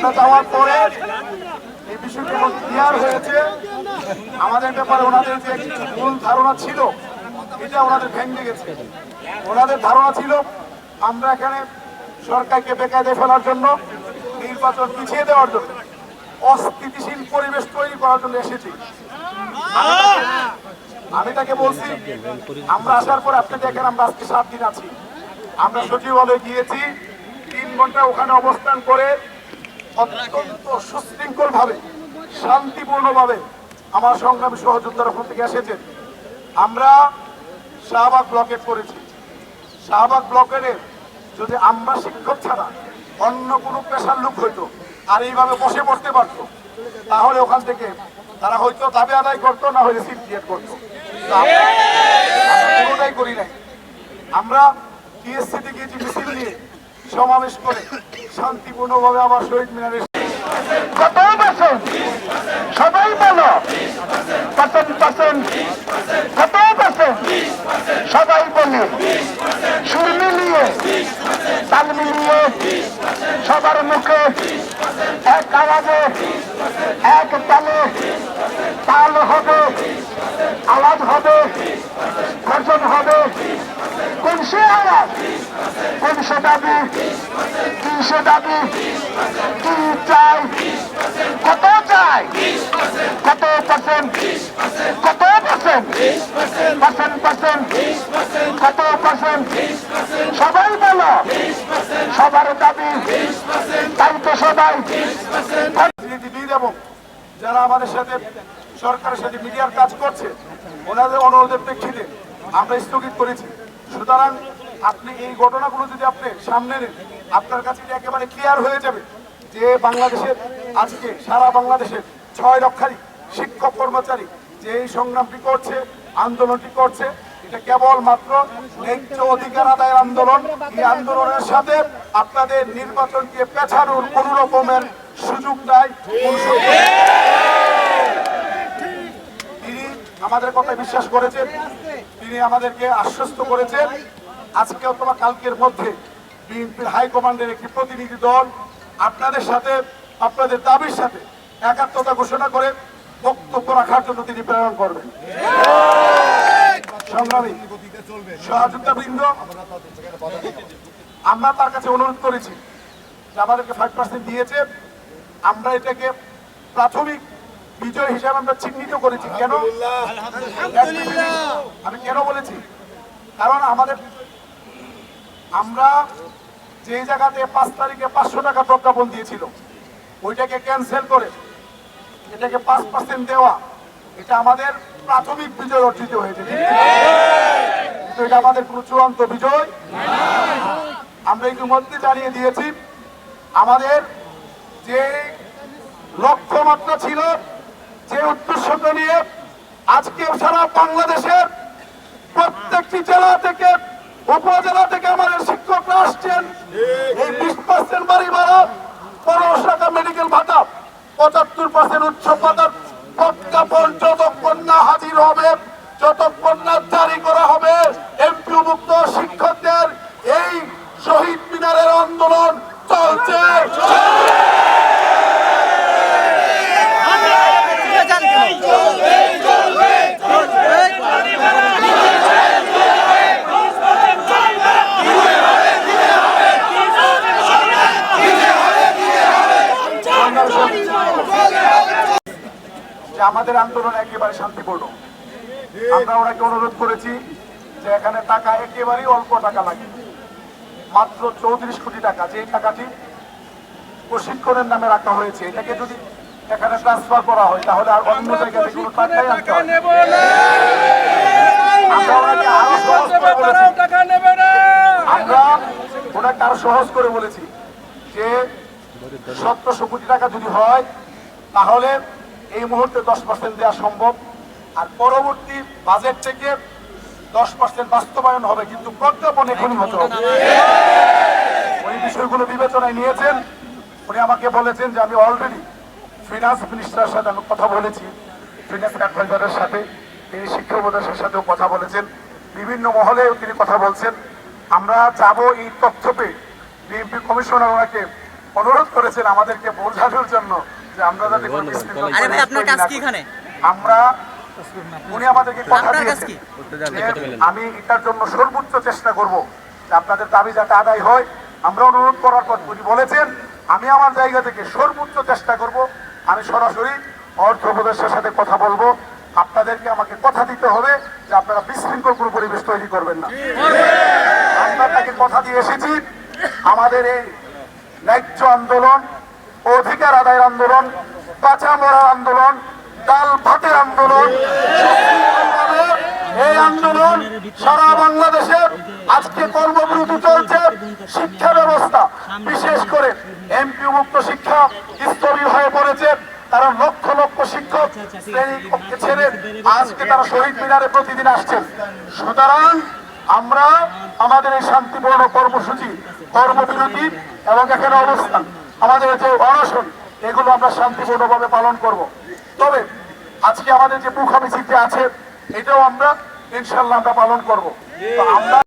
আমরা যাওয়ার পরে এই বিষয়টি এখন ক্লিয়ার হয়েছে। আমাদের ব্যাপারে ওনাদের যে কিছু ভুল ধারণা ছিল, এটা ওনাদের ভেঙে গেছে। ওনাদের ধারণা ছিল, আমরা এখানে সরকারকে বেকায়দে ফেলার জন্য, নির্বাচন পিছিয়ে দেওয়ার জন্য, অস্থিতিশীল পরিবেশ তৈরি করার জন্য এসেছি। আমি তাকে বলছি, আমরা আসার পর আপনি দেখেন আমরা আজকে সাত দিন আছি। আমরা সচিবালয়ে গিয়েছি, তিন ঘণ্টা ওখানে অবস্থান করে অত্যন্ত সুশৃঙ্খল ভাবে শান্তিপূর্ণ ভাবে আমার সংগ্রামী সহযোদ্ধারা ওখান থেকে এসেছেন। আমরা শাহবাগ ব্লকেট করেছি। শাহবাগ ব্লকের যদি আমরা শিক্ষক ছাড়া অন্য কোনো পেশার লোক হইতো আর এইভাবে বসে পড়তে পারতো, তাহলে ওখান থেকে তারা হয়তো দাবি আদায় করতো, না হলে সিট ক্রিয়েট করতো। কোনোটাই করি নাই। আমরা টিএসসিতে গিয়েছি মিছিল নিয়ে সমাবেশ করে শান্তিপূর্ণভাবে আমার শহীদ মিনারে সবাই বলো। কত সবাই বলে। সুর মিলিয়ে, তাল মিলিয়ে, সবার মুখে এক আওয়াজে, এক তালে তাল হবে, আওয়াজ হবে গর্জন হবে কোন সে আওয়াজ কোন সে দাবি কি সে দাবি কি চাই? কত চাই? কত পার্সেন্ট কত পার্সেন্ট পার্সেন্ট পার্সেন্ট কত পার্সেন্ট সবাই বলো। সবার দাবি, তাই তো সবাই। এবং যারা আমাদের সাথে সরকারের সাথে মিডিয়ার কাজ করছে, ওনাদের অনুরোধের প্রেক্ষিতে আমরা স্থগিত করেছি। সুতরাং আপনি এই ঘটনাগুলো যদি আপনি সামনে নেন, আপনার কাছে একেবারে ক্লিয়ার হয়ে যাবে যে বাংলাদেশের আজকে, সারা বাংলাদেশের ছয় লক্ষারি শিক্ষক কর্মচারী যে এই সংগ্রামটি করছে, আন্দোলনটি করছে, এটা কেবল মাত্র ন্যায্য অধিকার আদায়ের আন্দোলন এই আন্দোলনের সাথে আপনাদের নির্বাচনকে পেছানোর কোন রকমের সুযোগ নাই কোন সুযোগ নেই। তিনি আমাদের কথা বিশ্বাস করেছেন তিনি আমাদেরকে আশ্বস্ত করেছেন। আজকে অথবা কালকের মধ্যে বিএনপির হাইকমান্ডের একটি প্রতিনিধি দল আপনাদের সাথে, আপনাদের দাবির সাথে একাত্মতা ঘোষণা করে বক্তব্য রাখার জন্য তিনি প্রেরণ করবেন। সংগ্রামী সহযোগিতা বৃন্দ আমরা তার কাছে অনুরোধ করেছি যে আমাদেরকে ফাইভ পার্সেন্ট দিয়েছে। আমরা এটাকে প্রাথমিক বিজয় হিসাবে আমরা চিহ্নিত করেছি। কেন? আমি কেন বলেছি? কারণ আমাদের আমরা যে জায়গাতে পাঁচ তারিখে পাঁচশো টাকা প্রজ্ঞাপন দিয়েছিল ওইটাকে ক্যান্সেল করে এটাকে পাঁচ পার্সেন্ট দেওয়া এটা আমাদের প্রাথমিক বিজয় অর্জিত হয়েছে। কিন্তু এটা আমাদের কোনো চূড়ান্ত বিজয় আমরা ইতিমধ্যে জানিয়ে দিয়েছি আমাদের যে লক্ষ্যমাত্রা ছিল যে উদ্দেশ্যটা নিয়ে আজকে সারা বাংলাদেশের প্রত্যেকটি জেলা থেকে, উপজেলা থেকে আমাদের শিক্ষকরা আসছেন। এই বিশ পার্সেন্ট বাড়ি ভাড়া, পনেরো টাকা মেডিকেল ভাতা, পঁচাত্তর পার্সেন্ট উচ্চ ভাতার প্রজ্ঞাপন যতক্ষণ না হাজির হবে যতক্ষণ না জারি করা হবে এমপি মুক্ত শিক্ষকদের এই শহীদ মিনারের আন্দোলন চলছে যে আমাদের আন্দোলন একেবারে শান্তিপূর্ণ। আমরা ওনাকে অনুরোধ করেছি যে এখানে টাকা একেবারেই অল্প টাকা লাগে। মাত্র চৌত্রিশ কোটি টাকা যে টাকাটি প্রশিক্ষণের নামে রাখা হয়েছে এটাকে যদি এখানে ট্রান্সফার করা হয় তাহলে আর অন্য জায়গা থেকে কোনো টাকাই আনতে হয়। আমরা ওনাকে আরও সহজ করে বলেছি যে সতেরোশো কোটি টাকা যদি হয় তাহলে এই মুহূর্তে দশ পার্সেন্ট দেওয়া সম্ভব। আর পরবর্তী বাজেট থেকে দশ পার্সেন্ট বাস্তবায়ন হবে, কিন্তু প্রজ্ঞাপন এখনই হতে হবে। ওই বিষয়গুলো বিবেচনায় নিয়েছেন। উনি আমাকে বলেছেন যে আমি অলরেডি ফিনান্স মিনিস্টারের সাথে আমি কথা বলেছি। ফিনান্স অ্যাডভাইজারের সাথে, তিনি শিক্ষা উপদেশের সাথেও কথা বলেছেন। বিভিন্ন মহলেও তিনি কথা বলছেন। আমরা যাব এই তথ্য পেয়ে। বিএনপি কমিশনার ওনাকে অনুরোধ করেছেন আমাদেরকে বোঝানোর জন্য যে আমরা যাতে আরে ভাই আপনার কাজ কি এখানে? আমরা উনি আমাদেরকে কথা আপনার কাজ দিয়েছেন আমি এটার জন্য সর্বোচ্চ চেষ্টা করব যে আপনাদের দাবি যাতে আদায় হয়। আমরা অনুরোধ করার পর উনি বলেছেন আমি আমার জায়গা থেকে সর্বোচ্চ চেষ্টা করব। আমি সরাসরি অর্থ সাথে কথা বলব। আপনাদেরকে আমাকে কথা দিতে হবে যে আপনারা বিশৃঙ্খল কোনো পরিবেশ তৈরি করবেন না। আমরা তাকে কথা দিয়ে এসেছি। আমাদের এই ন্যায্য আন্দোলন, অধিকার আদায়ের আন্দোলন কাঁচা মরার আন্দোলন ডাল ভাতের আন্দোলন এই আন্দোলন সারা বাংলাদেশে আজকে কর্মবিরতি চলছে শিক্ষা ব্যবস্থা। বিশেষ করে এমপি মুক্ত শিক্ষা স্থবির হয়ে পড়েছে। তারা লক্ষ লক্ষ শিক্ষক ছেড়ে আজকে তারা শহীদ মিনারে প্রতিদিন আসছেন। সুতরাং আমরা আমাদের এই শান্তিপূর্ণ কর্মসূচি, কর্মবিরতি এবং এখানে অবস্থান। আমাদের যে অনশন, এগুলো আমরা শান্তিপূর্ণভাবে পালন করব। তবে আজকে আমাদের যে মুখামিচিতে আছে, এটাও আমরা ইনশাল্লাহ আমরা পালন করব। আমরা